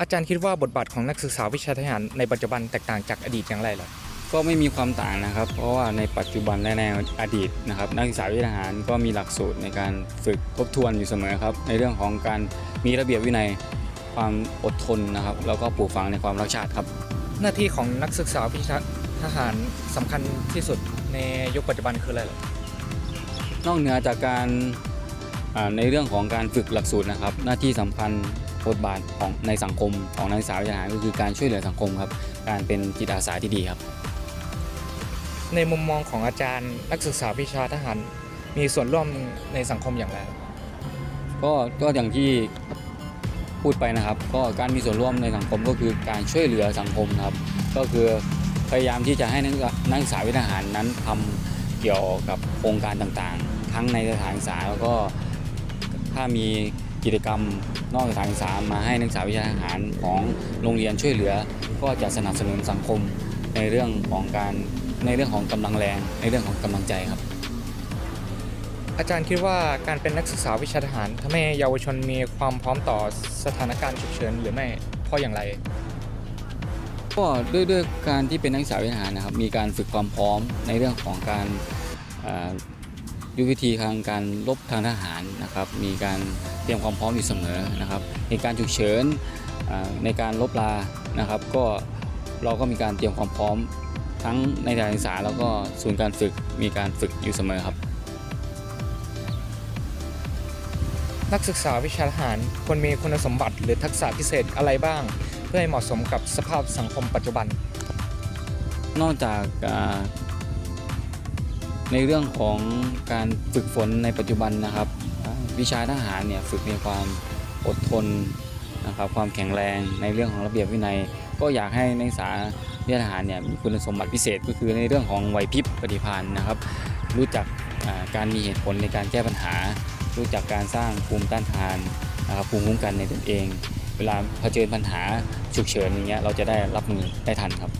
อาจารย์คิดว่าบทบาทของนักศึกษาวิชาทหารในปัจจุบันแตกต่างจากอดีตอย่างไรเหรอก็ไม่มีความต่างนะครับ เพราะว่าในปัจจุบันและในอดีตนะครับนักศึกษาวิทยาทหารก็มีหลักสูตรในการฝึกทบทวนอยู่เสมอครับ ในเรื่องของการมีระเบียบวินัยความอดทนนะครับ แล้วก็ปลูกฝังในความรักชาติครับ หน้าที่ของนักศึกษาวิชาทหารสำคัญที่สุดในยุคปัจจุบันคืออะไรเหรอนอกเหนือจากการอ่าในเรื่องของการฝึกหลักสูตรนะครับ หน้าที่สำคัญ บทบาทของในสังคมของนักศึกษาวิทยาทหารก็คือการช่วยเหลือสังคมครับ การเป็นจิตอาสาที่ดีครับ ในมุมมองของอาจารย์นักศึกษาวิชาทหารมีส่วนร่วมในสังคมอย่างไรก็ก็อย่างที่พูดไปนะครับ ก็การมีส่วนร่วมในสังคมก็คือการช่วยเหลือสังคมครับ ก็คือพยายามที่จะให้นักศึกษานักศึกษาวิทยาทหารนั้นทำเกี่ยวกับโครงการต่างๆ ทั้งในสถานศึกษาแล้วก็ถ้ามี กิจกรรมนอกสถานศึกษามาให้นักศึกษาวิชาทหารของโรงเรียนช่วยเหลือ ก็จะสนับสนุนสังคมในเรื่องของการในเรื่องของกำลังแรง ในเรื่องของกำลังใจครับ อาจารย์คิดว่าการเป็นนักศึกษาวิชาทหารทำให้เยาวชนมีความพร้อมต่อสถานการณ์ฉุกเฉินหรือไม่เพราะอย่างไรก็ด้วยด้วยการที่เป็นนักศึกษาวิทยาทหารนะครับมีการฝึกความพร้อมในเรื่องของการอ่า ยุทธวิธีทางการรบทางทหารนะครับ มีการเตรียมความพร้อมอยู่เสมอนะครับ ในการฉุกเฉินอ่าในการลบลานะครับ ก็เราก็มีการเตรียมความพร้อมทั้งในการศึกษาแล้วก็ศูนย์การฝึกมีการฝึกอยู่เสมอครับ นักศึกษาวิชาทหารควรมีคุณสมบัติหรือทักษะพิเศษอะไรบ้าง เพื่อให้เหมาะสมกับสภาพสังคมปัจจุบัน นอกจากอ่า ในเรื่องของการฝึกฝนในปัจจุบันนะครับ วิชาทหารเนี่ยฝึกในความอดทนนะครับความแข็งแรงในเรื่องของระเบียบวินัย ก็อยากให้นักศึกษาวิชาทหารเนี่ยมีคุณสมบัติพิเศษก็คือในเรื่องของไหวพริบปฏิภาณนะครับ รู้จักการมีเหตุผลในการแก้ปัญหา รู้จักการสร้างภูมิต้านทานนะครับภูมิคุ้มกันในตนเอง เวลาเผชิญปัญหาฉุกเฉินอย่างเงี้ยเราจะได้รับมือได้ทันครับ